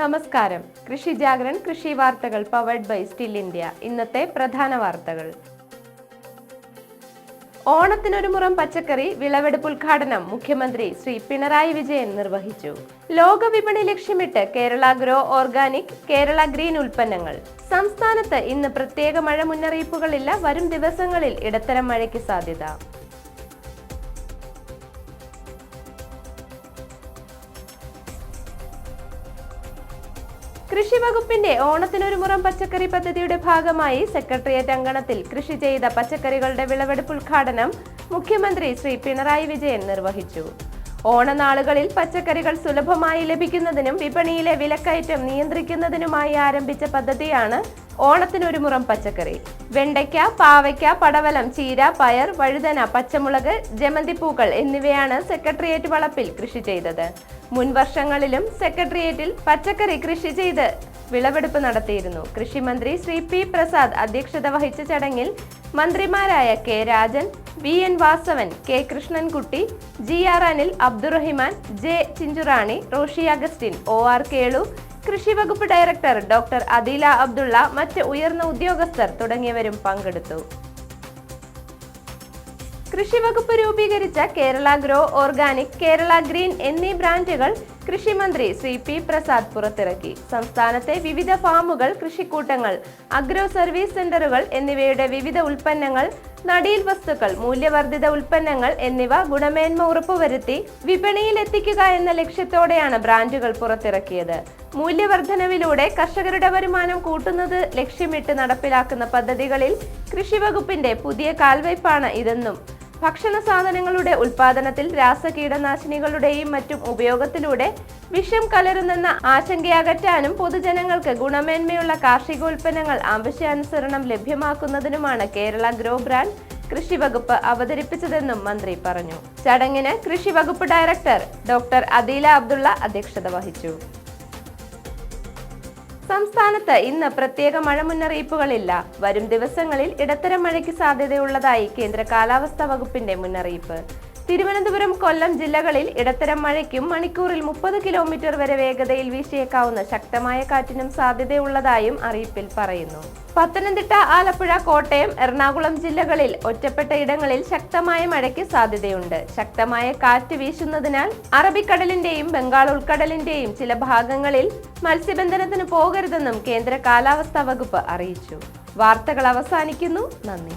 നമസ്കാരം. കൃഷി ജാഗരൺ കൃഷി വാർത്തകൾ പവർഡ് ബൈ സ്റ്റിൽ ഇന്ത്യ ഇന്നത്തെ പ്രധാന വാർത്തകൾ. ഓണത്തിനൊരു മുറം പച്ചക്കറി വിളവെടുപ്പ് ഉദ്ഘാടനം മുഖ്യമന്ത്രി ശ്രീ പിണറായി വിജയൻ നിർവഹിച്ചു. ലോകവിപണി ലക്ഷ്യമിട്ട് Kerala grow organic Kerala green ഉൽപ്പന്നങ്ങൾ. സംസ്ഥാനത്ത് ഇന്ന് പ്രത്യേക മഴ മുന്നറിയിപ്പുകളില്ല വരും ദിവസങ്ങളിൽ ഇടത്തരം മഴയ്ക്ക് സാധ്യത. കൃഷി വകുപ്പിന്റെ ഓണത്തിനൊരു മുറം പച്ചക്കറി പദ്ധതിയുടെ ഭാഗമായി സെക്രട്ടേറിയറ്റ് അങ്കണത്തിൽ കൃഷി ചെയ്ത പച്ചക്കറികളുടെ വിളവെടുപ്പ് ഉദ്ഘാടനം മുഖ്യമന്ത്രി ശ്രീ പിണറായി വിജയൻ നിർവഹിച്ചു. ഓണനാളുകളിൽ പച്ചക്കറികൾ സുലഭമായി ലഭിക്കുന്നതിനും വിപണിയിലെ വിലക്കയറ്റം നിയന്ത്രിക്കുന്നതിനുമായി ആരംഭിച്ച പദ്ധതിയാണ് ഓണത്തിനൊരു മുറം പച്ചക്കറി. വെണ്ടയ്ക്ക പാവയ്ക്ക പടവലം ചീര പയർ വഴുതന പച്ചമുളക് ജമന്തിപ്പൂക്കൾ എന്നിവയാണ് സെക്രട്ടേറിയറ്റ് വളപ്പിൽ കൃഷി ചെയ്തത്. മുൻ വർഷങ്ങളിലും സെക്രട്ടേറിയറ്റിൽ പച്ചക്കറി കൃഷി ചെയ്ത് വിളവെടുപ്പ് നടത്തിയിരുന്നു. കൃഷിമന്ത്രി ശ്രീ പി പ്രസാദ് അധ്യക്ഷത വഹിച്ച ചടങ്ങിൽ മന്ത്രിമാരായ K Rajan V N Vasavan K Krishnankutty G R Anil Abdurahiman J Chinchurani Roshi Augustine O R Kelu കൃഷി വകുപ്പ് ഡയറക്ടർ ഡോക്ടർ അദീല അബ്ദുള്ള മറ്റ് ഉയർന്ന ഉദ്യോഗസ്ഥർ തുടങ്ങിയവരും പങ്കെടുത്തു. കൃഷി വകുപ്പ് രൂപീകരിച്ച Kerala grow organic Kerala green എന്നീ ബ്രാൻഡുകൾ കൃഷിമന്ത്രി ശ്രീ പി പ്രസാദ് പുറത്തിറക്കി. സംസ്ഥാനത്തെ വിവിധ ഫാമുകൾ കൃഷിക്കൂട്ടങ്ങൾ അഗ്രോ സർവീസ് സെന്ററുകൾ എന്നിവയുടെ വിവിധ ഉൽപ്പന്നങ്ങൾ നടീൽ വസ്തുക്കൾ മൂല്യവർദ്ധിത ഉൽപ്പന്നങ്ങൾ എന്നിവ ഗുണമേന്മ ഉറപ്പുവരുത്തി വിപണിയിൽ എത്തിക്കുക എന്ന ലക്ഷ്യത്തോടെയാണ് ബ്രാൻഡുകൾ പുറത്തിറക്കിയത്. മൂല്യവർദ്ധനവിലൂടെ കർഷകരുടെ വരുമാനം കൂട്ടുന്നത് ലക്ഷ്യമിട്ട് നടപ്പിലാക്കുന്ന പദ്ധതികളിൽ കൃഷിവകുപ്പിന്റെ പുതിയ കാൽവയ്പാണ് ഇതെന്നും ഭക്ഷണ സാധനങ്ങളുടെ ഉൽപാദനത്തിൽ രാസകീടനാശിനികളുടെയും മറ്റും ഉപയോഗത്തിലൂടെ വിഷം കലരുന്നെന്ന ആശങ്കയകറ്റാനും പൊതുജനങ്ങൾക്ക് ഗുണമേന്മയുള്ള കാർഷികോൽപ്പന്നങ്ങൾ ആവശ്യാനുസരണം ലഭ്യമാക്കുന്നതിനുമാണ് കേരള ഗ്രോ ബ്രാൻഡ് കൃഷി വകുപ്പ് അവതരിപ്പിച്ചതെന്നും മന്ത്രി പറഞ്ഞു. ചടങ്ങിന് കൃഷി വകുപ്പ് ഡയറക്ടർ ഡോക്ടർ അദീല അബ്ദുള്ള അധ്യക്ഷത വഹിച്ചു. സംസ്ഥാനത്ത് ഇന്ന് പ്രത്യേക മഴ മുന്നറിയിപ്പുകളില്ല. വരും ദിവസങ്ങളിൽ ഇടത്തരം മഴയ്ക്ക് സാധ്യതയുള്ളതായി കേന്ദ്ര കാലാവസ്ഥാ വകുപ്പിന്റെ മുന്നറിയിപ്പ്. തിരുവനന്തപുരം കൊല്ലം ജില്ലകളിൽ ഇടത്തരം മഴയ്ക്കും മണിക്കൂറിൽ മുപ്പത് കിലോമീറ്റർ വരെ വേഗതയിൽ വീശിയേക്കാവുന്ന ശക്തമായ കാറ്റിനും സാധ്യതയുള്ളതായും അറിയിപ്പിൽ പറയുന്നു. പത്തനംതിട്ട ആലപ്പുഴ കോട്ടയം എറണാകുളം ജില്ലകളിൽ ഒറ്റപ്പെട്ട ഇടങ്ങളിൽ ശക്തമായ മഴയ്ക്ക് സാധ്യതയുണ്ട്. ശക്തമായ കാറ്റ് വീശുന്നതിനാൽ അറബിക്കടലിന്റെയും ബംഗാൾ ഉൾക്കടലിന്റെയും ചില ഭാഗങ്ങളിൽ മത്സ്യബന്ധനത്തിന് പോകരുതെന്നും കേന്ദ്ര കാലാവസ്ഥാ വകുപ്പ് അറിയിച്ചു. വാർത്തകൾ അവസാനിക്കുന്നു. നന്ദി.